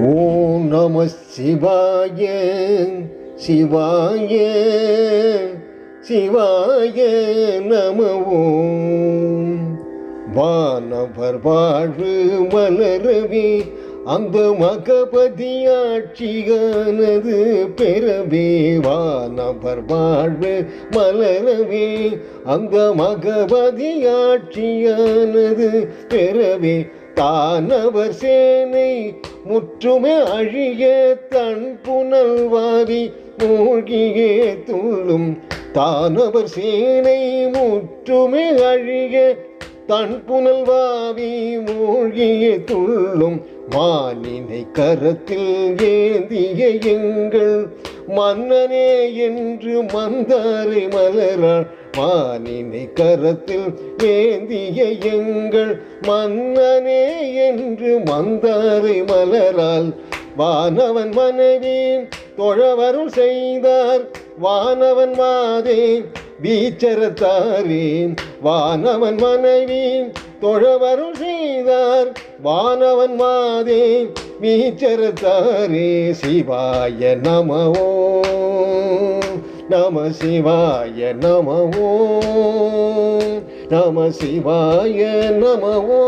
ஓம் நம சிவாய சிவாய சிவாய நம ஓம் வானவர் வாழ்வு மலரவே அந்த மகபதியாட்சியானது பெறவே. வானவர் வாழ்வு மலரவே அந்த மகபதி ஆட்சியானது பெறவே. தானவர் சேனை முற்றுமே அழிய தன் புனல்வாரி மூழ்கியே துள்ளும் தானவர் சேனை முற்றுமே அழிய தன் புனல்வாவி மூழ்கிய துள்ளும் மாலினை கரத்தில் ஏந்திய எங்கள் மன்னனே என்று மந்தாரை மலராள் மானினை கரத்தில் ஏந்திய எங்கள் மன்னனே என்று மந்தாரை மலரால் வானவன் மனைவி தொழவருள் செய்தார் வானவன் மாதே வீச்சரத்தாரே வானவன் மனைவி தொழவருள் செய்தார் வானவன் மாதே வீச்சரத்தாரே சிவாய நமவோ. நம சிவாய நமவோ நம சிவாய நமவோ